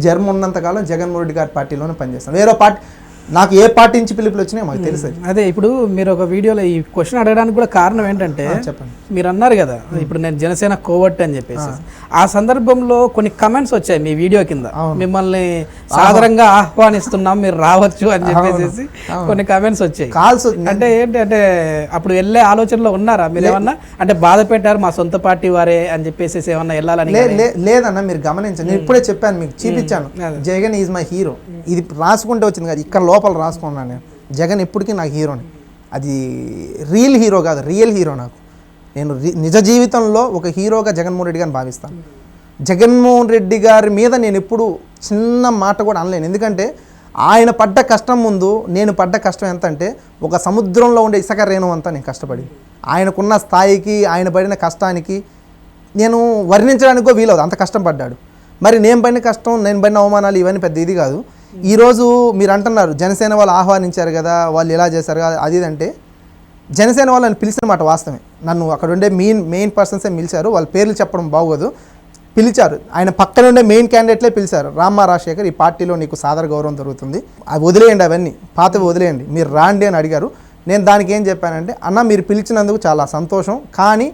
ఈ జన్మ ఉన్నంతకాలం జగన్మోహన్ రెడ్డి గారి పార్టీలోనే పనిచేస్తాను వేరే పార్టీ నాకు ఏ పార్టీ నుంచి పిలుపులు వచ్చినాయో మాకు తెలుసు అది. ఇప్పుడు మీరు ఒక వీడియోలో ఈ క్వశ్చన్ అడగడానికి కూడా కారణం ఏంటంటే చెప్పండి. మీరు అన్నారు కదా ఇప్పుడు నేను జనసేన కోవట్ అని చెప్పేసి. ఆ. సందర్భంలో కొన్ని కమెంట్స్ వచ్చాయి మీ వీడియో కింద. మిమ్మల్ని సాదరంగా ఆహ్వానిస్తున్నాం మీరు రావచ్చు అని చెప్పేసి కొన్ని కమెంట్స్ వచ్చాయి. కాల్స్ అంటే ఏంటి అంటే అప్పుడు వెళ్ళే ఆలోచనలో ఉన్నారా? మీరు ఏమన్నా? అంటే బాధ పెట్టారు మా సొంత పార్టీ వారే అని చెప్పేసి ఏమన్నా వెళ్ళాలని లేదన్న మీరు గమనించండి. నేను ఇప్పుడే చెప్పాను మీకు చూపించాను. Jagan is my hero. ఇది రాసుకుంటే వచ్చింది కదా. ఇక్కడ లోపల రాసుకున్నాను నేను. జగన్ ఎప్పటికీ నాకు హీరోని. అది రియల్ హీరో కాదు రియల్ హీరో నాకు. నేను రి- నిజ జీవితంలో ఒక హీరోగా జగన్మోహన్ రెడ్డి గారిని భావిస్తాను. జగన్మోహన్ రెడ్డి గారి మీద నేను ఎప్పుడు చిన్న మాట కూడా అనలేను. ఎందుకంటే ఆయన పడ్డ కష్టం ముందు నేను పడ్డ కష్టం ఎంత అంటే ఒక సముద్రంలో ఉండే ఇసక రేణు అంతా నేను కష్టపడి ఆయనకున్న స్థాయికి ఆయన పడిన కష్టానికి నేను వర్ణించడానికి వీలవుదు. అంత కష్టం పడ్డాడు. మరి నేను పడిన కష్టం నేను పడిన అవమానాలు ఇవన్నీ పెద్ద ఇది కాదు. ఈరోజు మీరు అంటున్నారు జనసేన వాళ్ళు ఆహ్వానించారు కదా వాళ్ళు ఇలా చేశారు కదా అది ఇది అంటే జనసేన వాళ్ళని పిలిచిన మాట వాస్తవమే. నన్ను అక్కడ ఉండే మెయిన్ మెయిన్ పర్సన్సే పిలిచారు వాళ్ళ పేర్లు చెప్పడం బాగోదు. పిలిచారు. ఆయన పక్కన ఉండే మెయిన్ క్యాండిడేట్లే పిలిచారు. రామ్మా రాజశేఖర్ ఈ పార్టీలో నీకు సాదర గౌరవం దొరుకుతుంది. అవి వదిలేయండి అవన్నీ. పాతవి వదిలేయండి. మీరు రాండి అని అడిగారు. నేను దానికి ఏం చెప్పానంటే అన్న మీరు పిలిచినందుకు చాలా సంతోషం. కానీ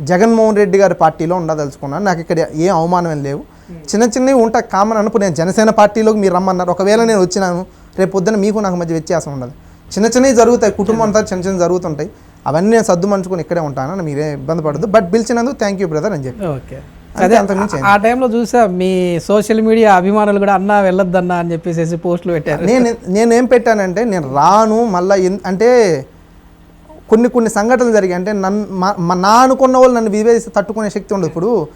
జగన్మోహన్ రెడ్డి గారి పార్టీలో ఉండదలుచుకున్నాను. నాకు ఇక్కడ ఏ అవమానం లేవు. చిన్న చిన్నవి ఉంటాయి కామన్ అనుకో నేను జనసేన పార్టీలోకి మీరు రమ్మన్నారు. ఒకవేళ నేను వచ్చినాను రేపు పొద్దున మీకు నాకు మధ్య వ్యత్యాసం ఉండదు. చిన్న చిన్నవి జరుగుతాయి కుటుంబం అంతా చిన్న చిన్న జరుగుతుంటాయి. అవన్నీ నేను సర్దు మంచుకొని ఇక్కడే ఉంటాను మీరే ఇబ్బంది పడదు బట్ పిలిచినందుకు థ్యాంక్ యూ బ్రదర్ అని చెప్పి. ఓకే. అదే ఆ టైంలో చూసా మీ సోషల్ మీడియా అభిమానులు కూడా అన్నా వెళ్ళొద్దన్నా అని చెప్పేసి పోస్టులు పెట్టారు. నేను నేనేం పెట్టానంటే నేను రాను మళ్ళీ అంటే కొన్ని కొన్ని సంఘటనలు జరిగాయి. అంటే నన్ను మా- నా అనుకున్న వాళ్ళు నన్ను వివేదిస్తే తట్టుకునే శక్తి ఉండదు. ఇప్పుడు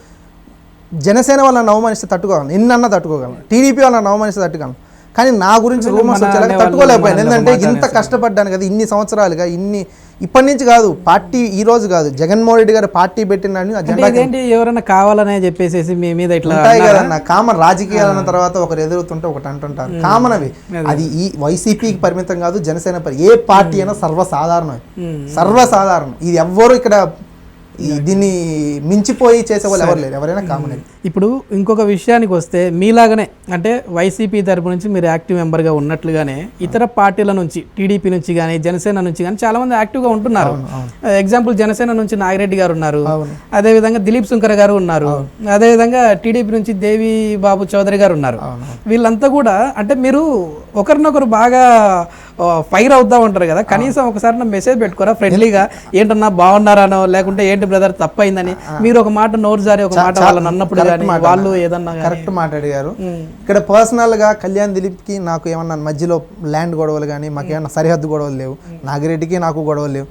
జనసేన వాళ్ళని నన్ను అవమానిస్తే తట్టుకోగలను. ఎన్నన్నా తట్టుకోగలను. టీడీపీ వాళ్ళని అవమానిస్తే తట్టుకోగలను. కానీ నా గురించి రూమర్స్ వచ్చేలాగా అనేవాళ్ళు తట్టుకోలేకపోయాను. ఎందుకంటే ఇంత కష్టపడ్డాను కదా ఇన్ని సంవత్సరాలుగా ఇన్ని ఇప్పటి నుంచి కాదు పార్టీ ఈ రోజు కాదు జగన్మోహన్ రెడ్డి గారు పార్టీ పెట్టినాడు ఎవరైనా కావాలనే చెప్పేసి మీ మీద ఇట్లా ఉంటాయి కదన్న కామన్ రాజకీయాలు అన్న తర్వాత ఒకరు ఎదురుతుంటే ఒకటి అంటుంటారు. కామన్ అవి. అది. ఈ వైసీపీకి పరిమితం కాదు జనసేన ఏ పార్టీ అయినా సర్వసాధారణం. సర్వసాధారణం. ఇది ఎవ్వరు ఇక్కడ దీన్ని మించిపోయి చేసే వాళ్ళు ఎవరు లేరు. ఎవరైనా కామన్ ఇప్పుడు ఇంకొక విషయానికి వస్తే మీలాగానే అంటే వైసీపీ తరపు నుంచి మీరు యాక్టివ్ మెంబర్గా ఉన్నట్లుగానే ఇతర పార్టీల నుంచి టీడీపీ నుంచి కానీ జనసేన నుంచి కానీ చాలా మంది యాక్టివ్గా ఉంటున్నారు. ఎగ్జాంపుల్ జనసేన నుంచి నాగిరెడ్డి గారు ఉన్నారు. అదేవిధంగా దిలీప్ శంకర్ గారు ఉన్నారు. అదేవిధంగా టీడీపీ నుంచి దేవి బాబు చౌదరి గారు ఉన్నారు. వీళ్ళంతా కూడా అంటే మీరు ఒకరినొకరు బాగా ఫైర్ అవుతా ఉంటారు కదా. కనీసం ఒకసారి నా మెసేజ్ పెట్టుకోరా ఫ్రెండ్లీగా ఏంటన్నా బాగున్నారానో లేకుంటే ఏంటి బ్రదర్ తప్పైందని. మీరు ఒక మాట నోరు జారి ఒక మాట వాళ్ళని అన్నప్పుడు వాళ్ళు ఏదన్నా కరెక్ట్ మాట అడిగారు. ఇక్కడ పర్సనల్గా కళ్యాణ్ దిలీప్కి నాకు ఏమన్నా మధ్యలో ల్యాండ్ గొడవలు కానీ మాకు ఏమన్నా సరిహద్దు గొడవలు లేవు. నాగిరెడ్డికి నాకు గొడవలు లేవు.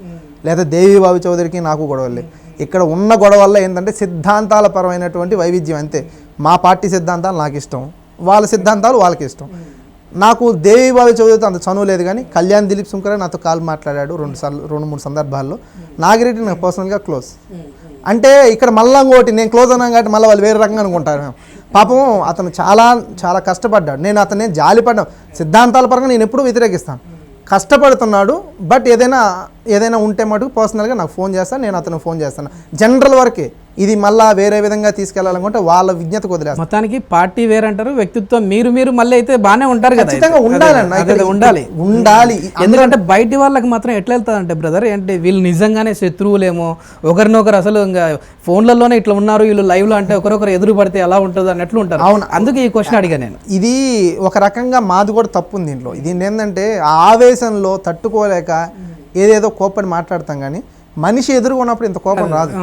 లేదా దేవి బాబు చౌదరికి నాకు గొడవలు లేవు. ఇక్కడ ఉన్న గొడవల్లో ఏంటంటే సిద్ధాంతాల పరమైనటువంటి వైవిధ్యం అంతే. మా పార్టీ సిద్ధాంతాలు నాకు ఇష్టం. వాళ్ళ సిద్ధాంతాలు వాళ్ళకి ఇష్టం. నాకు దేవి బాబు చదువుతో అంత చనువు లేదు కానీ కళ్యాణ్ దిలీప్ సుంకర నాతో కాల్ మాట్లాడాడు రెండు సార్లు రెండు మూడు సందర్భాల్లో. నాగిరెడ్డి నాకు పర్సనల్గా క్లోజ్ అంటే ఇక్కడ మళ్ళా ఇంకోటి నేను క్లోజ్ అన్నాను కాబట్టి మళ్ళీ వాళ్ళు వేరే రకంగా అనుకుంటారు. పాపం అతను చాలా చాలా కష్టపడ్డాడు. నేను అతన్ని జాలిపడ్డా సిద్ధాంతాల పరంగా నేను ఎప్పుడూ వ్యతిరేకిస్తాను. కష్టపడుతున్నాడు బట్ ఏదైనా ఏదైనా ఉంటే మటుకు పర్సనల్గా నాకు ఫోన్ చేస్తాను నేను అతను ఫోన్ చేస్తాను. జనరల్ వరకే ఇది మళ్ళా వేరే విధంగా తీసుకెళ్ళాలనుకుంటే వాళ్ళ విజ్ఞతకు వదిలేస్తాను. మొత్తానికి పార్టీ వేరంటారు వ్యక్తిత్వం మీరు మీరు మళ్ళీ అయితే బాగానే ఉంటారు కదా ఖచ్చితంగా. ఉండాలన్న ఉండాలి ఉండాలి. ఎందుకంటే బయటి వాళ్ళకి మాత్రం ఎట్లా వెళ్తాదంటే బ్రదర్ ఏంటి వీళ్ళు నిజంగానే శత్రువులేమో? ఒకరినొకరు అసలు ఇంకా ఫోన్లలోనే ఇట్లా ఉన్నారు వీళ్ళు లైవ్లో అంటే ఒకరొకరు ఎదురు పడితే ఎలా ఉంటుంది అన్నట్లు ఉంటారు. అవును. అందుకే ఈ క్వశ్చన్ అడిగా నేను. ఇది ఒక రకంగా మాది కూడా తప్పు ఉంది దీంట్లో. ఇది ఏంటంటే ఆవేశంలో తట్టుకోలేక ఏదేదో కోపడి మాట్లాడతాం కానీ మనిషి ఎదుర్కొన్నప్పుడు ఇంత కోపం రాదు.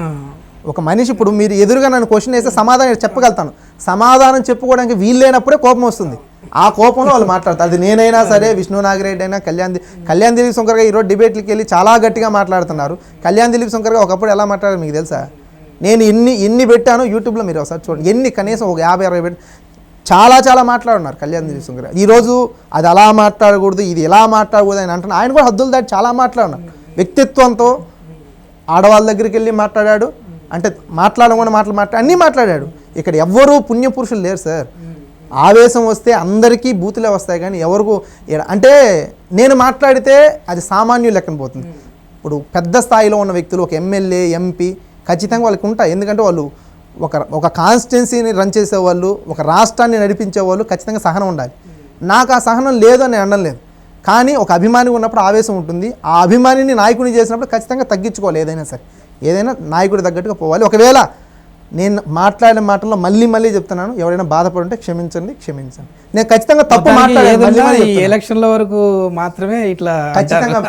ఒక మనిషి ఇప్పుడు మీరు ఎదురుగా నన్ను క్వశ్చన్ వేస్తే సమాధానం చెప్పగలుగుతాను. సమాధానం చెప్పుకోవడానికి వీల్లేనప్పుడే కోపం వస్తుంది. ఆ కోపంలో వాళ్ళు మాట్లాడతారు. అది నేనైనా సరే విష్ణు నాగిరెడ్డి అయినా కళ్యాణ్ కళ్యాణ్ దిలీప్ శంకర్ గారు ఈరోజు డిబేట్లకి వెళ్ళి చాలా గట్టిగా మాట్లాడుతున్నారు. కళ్యాణ్ దిలీప్ శంకర్ గారు ఒకప్పుడు ఎలా మాట్లాడారు మీకు తెలుసా? నేను ఎన్ని ఎన్ని పెట్టాను యూట్యూబ్లో మీరు ఒకసారి చూడండి. ఎన్ని కనీసం ఒక యాభై అరవై పెట్టి చాలా చాలా మాట్లాడున్నారు కళ్యాణ్ దిలీప్ గారు. ఈరోజు అది అలా మాట్లాడకూడదు ఇది ఎలా మాట్లాడకూడదు అని అంటున్నారు ఆయన కూడా హద్దులు దాటి చాలా మాట్లాడున్నారు వ్యక్తిత్వంతో ఆడవాళ్ళ దగ్గరికి వెళ్ళి మాట్లాడాడు అంటే మాట్లాడకుండా మాటలు మాట్లా అన్నీ మాట్లాడాడు. ఇక్కడ ఎవ్వరూ పుణ్యపురుషులు లేరు సార్. ఆవేశం వస్తే అందరికీ బూతులే వస్తాయి కానీ ఎవరికు అంటే నేను మాట్లాడితే అది సామాన్యులు లెక్కన పోతుంది. ఇప్పుడు పెద్ద స్థాయిలో ఉన్న వ్యక్తులు ఒక ఎమ్మెల్యే ఎంపీ ఖచ్చితంగా వాళ్ళకి ఉంటాయి. ఎందుకంటే వాళ్ళు ఒక ఒక కాన్స్టిట్యున్సీని రన్ చేసేవాళ్ళు ఒక రాష్ట్రాన్ని నడిపించే వాళ్ళు ఖచ్చితంగా సహనం ఉండాలి. నాకు ఆ సహనం లేదు అని అనడం లేదు. కానీ ఒక అభిమాని ఉన్నప్పుడు ఆవేశం ఉంటుంది. ఆ అభిమానిని నాయకుని చేసినప్పుడు ఖచ్చితంగా తగ్గించుకోవాలి ఏదైనా సరే. ఏదైనా నాయకుడి తగ్గట్టుగా పోవాలి. ఒకవేళ నేను మాట్లాడిన మాటల్లో మళ్ళీ మళ్ళీ చెప్తున్నాను. ఎవరైనా బాధపడుంటే క్షమించండి క్షమించండి. నేను ఖచ్చితంగా తప్పు చెప్తున్నాను. ఎలక్షన్ల వరకు మాత్రమే ఇట్లా ఖచ్చితంగా.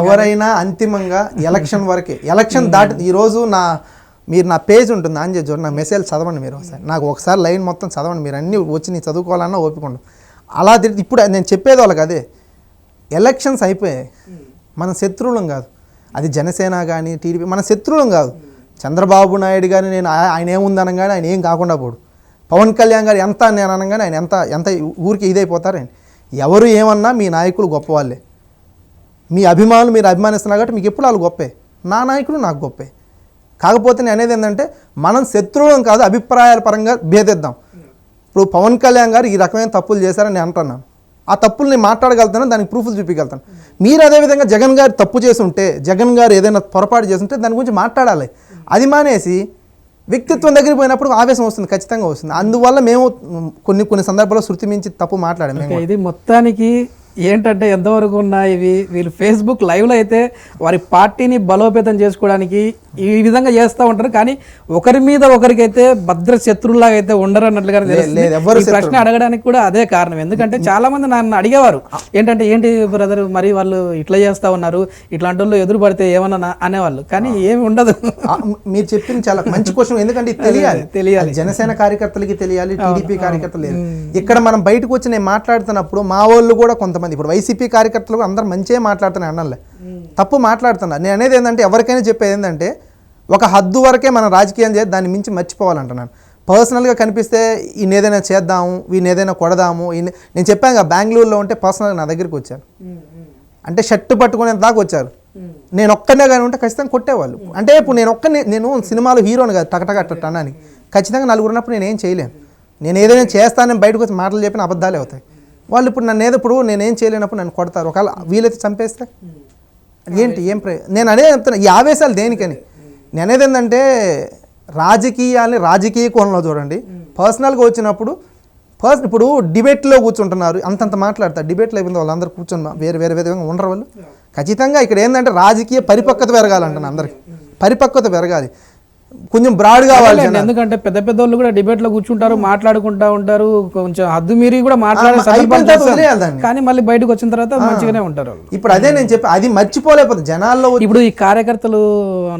ఎవరైనా అంతిమంగా ఎలక్షన్ వరకే ఎలక్షన్ దాటి ఈరోజు నా మీరు నా పేజ్ ఉంటుంది ఆన్ చేసి నా మెసేజ్ చదవండి మీరు ఒకసారి. నాకు ఒకసారి లైన్ మొత్తం చదవండి మీరు. అన్నీ వచ్చి నేను చదువుకోవాలన్నా ఓపికండు. అలా తిరిగి ఇప్పుడు నేను చెప్పేది వాళ్ళకి అదే. ఎలక్షన్స్ అయిపోయాయి. మన శత్రువులం కాదు. అది జనసేన కానీ టీడీపీ మన శత్రువులం కాదు. చంద్రబాబు నాయుడు కానీ నేను ఆ- ఆయన ఏముందనగానే ఆయన ఏం కాకుండా పోడు. పవన్ కళ్యాణ్ గారు ఎంత అని నేను అనగానే ఆయన ఎంత ఎంత ఊరికి ఇదైపోతారండి ఎవరు ఏమన్నా మీ నాయకులు గొప్పవాళ్ళే. మీ అభిమానులు మీరు అభిమానిస్తున్నారు కాబట్టి మీకు ఎప్పుడు వాళ్ళు గొప్పే? నా నాయకుడు నాకు గొప్పే. కాకపోతే నేను అనేది ఏంటంటే మనం శత్రువులం కాదు అభిప్రాయాల పరంగా భేదిద్దాం. ఇప్పుడు పవన్ కళ్యాణ్ గారు ఈ రకమైన తప్పులు చేశారని నేను అంటున్నాను ఆ తప్పులు నేను మాట్లాడగలుగుతాను దానికి ప్రూఫ్లు చూపించగలుగుతాను. మీరు అదేవిధంగా జగన్ గారు తప్పు చేసి ఉంటే జగన్ గారు ఏదైనా పొరపాటు చేసి ఉంటే దాని గురించి మాట్లాడాలి. అది మానేసి వ్యక్తిత్వం దగ్గరికి పోయినప్పుడు ఆవేశం వస్తుంది ఖచ్చితంగా వస్తుంది. అందువల్ల మేము కొన్ని కొన్ని సందర్భాల్లో శృతి మించి తప్పు మాట్లాడాము ఇది మొత్తానికి ఏంటంటే ఎంతవరకు ఉన్నాయి? ఇవి వీళ్ళు ఫేస్బుక్ లైవ్లో అయితే వారి పార్టీని బలోపేతం చేసుకోవడానికి ఈ విధంగా చేస్తూ ఉంటారు. కానీ ఒకరి మీద ఒకరికైతే భద్ర శత్రువులాగా అయితే ఉండరు అన్నట్లుగా ప్రశ్న అడగడానికి కూడా అదే కారణం. ఎందుకంటే చాలా మంది నన్ను అడిగేవారు. ఏంటంటే ఏంటి బ్రదర్ మరి వాళ్ళు ఇట్లా చేస్తా ఉన్నారు? ఇట్లాంటి వాళ్ళు ఎదురు పడితే ఏమన్నా అనేవాళ్ళు. కానీ ఏమి ఉండదు. మీరు చెప్పింది చాలా మంచి క్వశ్చన్. ఎందుకంటే తెలియాలి. తెలియాలి. జనసేన కార్యకర్తలకి తెలియాలి టీడీపీ కార్యకర్తలు ఇక్కడ మనం బయటకు వచ్చి నేను మాట్లాడుతున్నప్పుడు మా వాళ్ళు కూడా కొంతమంది. ఇప్పుడు వైసీపీ కార్యకర్తలు అందరు మంచిగా మాట్లాడుతున్నారు అన్నలే తప్పు మాట్లాడుతున్నారు నేను అనేది ఏంటంటే ఎవరికైనా చెప్పేది ఏంటంటే ఒక హద్దు వరకే మనం రాజకీయం చేసి దాన్ని మించి మర్చిపోవాలంటున్నాను. పర్సనల్గా కనిపిస్తే ఈయన ఏదైనా చేద్దాము వీని ఏదైనా కొడదాము నేను చెప్పాను కదా బెంగళూరులో ఉంటే పర్సనల్గా నా దగ్గరికి వచ్చారు. అంటే షర్ట్ పట్టుకునే దాకా వచ్చారు. నేను ఒక్కనే కానీ ఉంటే ఖచ్చితంగా కొట్టేవాళ్ళు. అంటే ఇప్పుడు నేను ఒక్కనే నేను సినిమాలో హీరోని కాదు టకటక అన్నానికి. ఖచ్చితంగా నలుగురు ఉన్నప్పుడు నేను ఏం చేయలేను. నేను ఏదైనా చేస్తానని బయటకు వచ్చి మాటలు చెప్పిన అబద్ధాలే అవుతాయి. వాళ్ళు ఇప్పుడు నన్ను ఏదో నేనేం చేయలేనప్పుడు నన్ను కొడతారు. ఒకవేళ వీలైతే చంపేస్తే? ఏంటి? ఏం ప్రయోజనం నేను అనేది చెప్తున్నా ఈ ఆవేశాలు దేనికని? నేను అనేది ఏంటంటే రాజకీయాల్ని రాజకీయ కోణంలో చూడండి. పర్సనల్గా వచ్చినప్పుడు పర్సన్ ఇప్పుడు డిబేట్లో కూర్చుంటున్నారు అంతంత మాట్లాడతారు. డిబేట్లో అయిపోయింది వాళ్ళందరూ కూర్చొని వేరే వేరే విధంగా ఉండరు వాళ్ళు. ఖచ్చితంగా ఇక్కడ ఏంటంటే రాజకీయ పరిపక్వత పెరగాలంటున్నాను అందరికి. పరిపక్వత పెరగాలి. కొంచెం బ్రాడ్ కావాలి ఎందుకంటే పెద్ద పెద్ద వాళ్ళు కూడా డిబేట్లో కూర్చుంటారు మాట్లాడుకుంటా ఉంటారు కొంచెం హద్దు మీరి కూడా మాట్లాడే. కానీ మళ్ళీ బయటకు వచ్చిన తర్వాత మంచిగానే ఉంటారు. ఇప్పుడు అదే నేను చెప్పి అది మర్చిపోలేకపోతే జనాల్లో ఇప్పుడు ఈ కార్యకర్తలు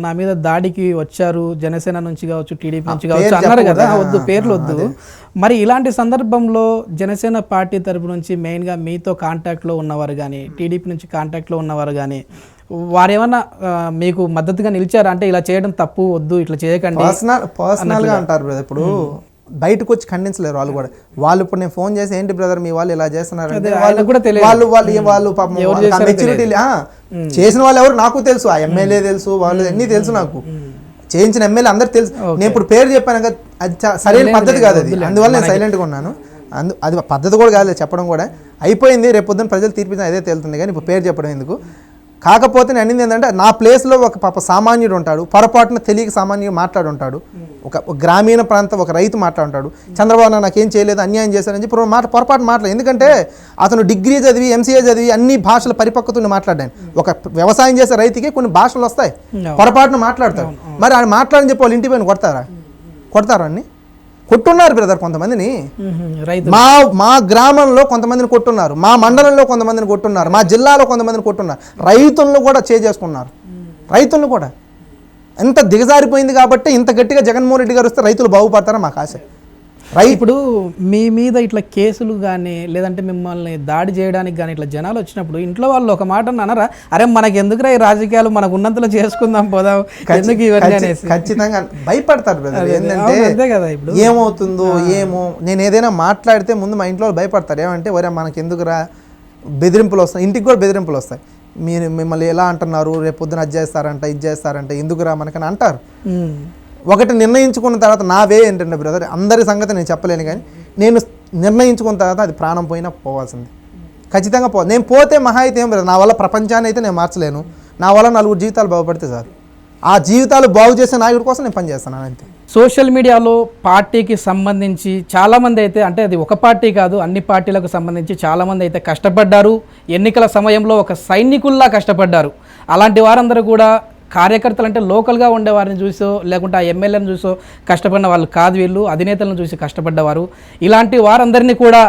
నా మీద దాడికి వచ్చారు జనసేన నుంచి కావచ్చు టీడీపీ నుంచి కావచ్చు అన్నారు కదా? వద్దు పేర్లు వద్దు మరి ఇలాంటి సందర్భంలో జనసేన పార్టీ తరపు నుంచి మెయిన్గా మీతో కాంటాక్ట్లో ఉన్నవారు కానీ టీడీపీ నుంచి కాంటాక్ట్లో ఉన్నవారు కానీ వారు ఏమన్నా ఆ, మీకు మద్దతుగా నిలిచారా? అంటే ఇలా చేయడం తప్పు వద్దు ఇట్లా చేయకండి పర్సనల్ పర్సనల్గా అంటారు బ్రదర్. ఇప్పుడు బయటకు వచ్చి ఖండించలేరు వాళ్ళు కూడా. వాళ్ళు ఇప్పుడు నేను ఫోన్ చేసి ఏంటి బ్రదర్ మీ వాళ్ళు ఇలా చేస్తున్నారు వాళ్ళు కూడా తెలియదు. వాళ్ళు వాళ్ళు వాళ్ళు పాపం మెచ్యూరిటీ చేసిన వాళ్ళు ఎవరు? నాకు తెలుసు. ఆ ఎమ్మెల్యే తెలుసు వాళ్ళు అన్నీ తెలుసు నాకు. చేయించిన ఎమ్మెల్యే అందరికి తెలుసు. నేను ఇప్పుడు పేరు చెప్పాను కదా అది సరైన పద్ధతి కాదు అది. అందువల్ల నేను సైలెంట్గా ఉన్నాను. అందు అది పద్ధతి కూడా కాదు చెప్పడం కూడా. అయిపోయింది రేపు పొద్దున్న ప్రజలు తీర్పించిన అదే తేలుతుంది కానీ ఇప్పుడు పేరు చెప్పడం ఎందుకు? కాకపోతే నేను అనింది ఏంటంటే నా ప్లేస్లో ఒక పాప సామాన్యుడు ఉంటాడు పొరపాటున తెలియక సామాన్యుడు మాట్లాడుంటాడు ఒక ఒక గ్రామీణ ప్రాంతం ఒక రైతు మాట్లాడుంటాడు చంద్రబాబు నాకేం చేయలేదు అన్యాయం చేశారని చెప్పి మాట పొరపాటు మాట్లాడు ఎందుకంటే అతను డిగ్రీ చదివి ఎంసీఏ చదివి అన్ని భాషల పరిపక్వతను మాట్లాడాను. ఒక వ్యవసాయం చేసే రైతుకి కొన్ని భాషలు వస్తాయి పొరపాటున మాట్లాడతాడు. మరి ఆయన మాట్లాడని చెప్పి వాళ్ళు ఇంటి పైన కొడతారా? కొడతారా అన్ని? కొట్టున్నారు బ్రదర్ కొంతమందిని. మా మా గ్రామంలో కొంతమందిని కొట్టున్నారు. మా మండలంలో కొంతమందిని కొట్టున్నారు. మా జిల్లాలో కొంతమందిని కొట్టున్నారు. రైతులను కూడా చేసుకున్నారు రైతులను కూడా. ఎంత దిగజారిపోయింది కాబట్టి ఇంత గట్టిగా జగన్మోహన్ రెడ్డి గారు వస్తే రైతులు బాగుపడతారని మాకు ఆశ? ఇప్పుడు మీ మీద ఇట్లా కేసులు కానీ లేదంటే మిమ్మల్ని దాడి చేయడానికి కానీ ఇట్లా జనాలు వచ్చినప్పుడు ఇంట్లో వాళ్ళు ఒక మాట అనరా అరే మనకి ఎందుకురా ఈ రాజకీయాలు? మనకు ఉన్నంతలో చేసుకుందాం పోదాం. ఎందుకు ఇవన్నీ ఖచ్చి- అనేసి? ఖచ్చితంగా భయపడతారు బ్రదర్. ఏంటంటే అవును, అంతే కదా ఇప్పుడు. ఏమవుతుందో ఏమో నేను ఏదైనా మాట్లాడితే ముందు మా ఇంట్లో వాళ్ళు భయపడతారు. ఏమంటే ఒరే మనకి ఎందుకురా బెదిరింపులు వస్తాయి. ఇంటికి కూడా బెదిరింపులు వస్తాయి. మీరు మిమ్మల్ని ఎలా అంటున్నారు? రేపు పొద్దున అది చేస్తారంట ఇది చేస్తారంట ఎందుకురా? మనకని అంటారు. ఒకటి నిర్ణయించుకున్న తర్వాత నా వే ఏంటంటే బ్రదర్ అందరి సంగతి నేను చెప్పలేను కానీ నేను నిర్ణయించుకున్న తర్వాత అది ప్రాణం పోయినా పోవాల్సింది. ఖచ్చితంగా పో నేను పోతే మహా అయితే ఏం బ్రదర్ నా వల్ల ప్రపంచాన్ని అయితే నేను మార్చలేను. నా వల్ల నలుగురు జీవితాలు బాగుపడితే సార్ ఆ జీవితాలు బాగు చేసే నాయకుడి కోసం నేను పనిచేస్తున్నాను అంతే. సోషల్ మీడియాలో పార్టీకి సంబంధించి చాలామంది అయితే అంటే అది ఒక పార్టీ కాదు అన్ని పార్టీలకు సంబంధించి చాలామంది అయితే కష్టపడ్డారు. ఎన్నికల సమయంలో ఒక సైనికుల్లా కష్టపడ్డారు. అలాంటి వారందరూ కూడా కార్యకర్తలు అంటే లోకల్గా ఉండేవారిని చూసో లేకుంటే ఆ ఎమ్మెల్యేని చూసో కష్టపడిన వాళ్ళు కాదు వీళ్ళు అధినేతలను చూసి కష్టపడ్డవారు. ఇలాంటి వారందరినీ కూడా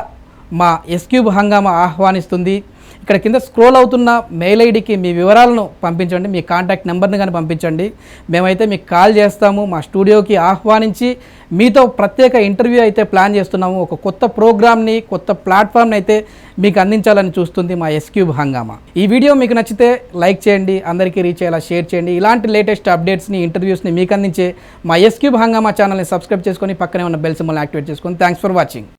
మా ఎస్క్యూబ్ హంగామా ఆహ్వానిస్తుంది. ఇక్కడ కింద స్క్రోల్ అవుతున్న మెయిల్ ఐడికి మీ వివరాలను పంపించండి. మీ కాంటాక్ట్ నెంబర్ని కానీ పంపించండి. మేమైతే మీకు కాల్ చేస్తాము. మా స్టూడియోకి ఆహ్వానించి మీతో ప్రత్యేక ఇంటర్వ్యూ అయితే ప్లాన్ చేస్తున్నాము. ఒక కొత్త ప్రోగ్రామ్ని కొత్త ప్లాట్ఫామ్ని అయితే మీకు అందించాలని చూస్తుంది మా ఎస్క్యూబ్ హంగామా. ఈ వీడియో మీకు నచ్చితే లైక్ చేయండి. అందరికీ రీచ్ అయ్యేలా షేర్ చేయండి. ఇలాంటి లేటెస్ట్ అప్డేట్స్ని ఇంటర్వ్యూస్ని మీకు అందించే మా ఎస్క్యూబ్ హంగామా ఛానల్ని సబ్స్క్రైబ్ చేసుకొని పక్కనే ఉన్న బెల్ సింబల్ యాక్టివేట్ చేసుకొని థ్యాంక్స్ ఫర్ వాచింగ్.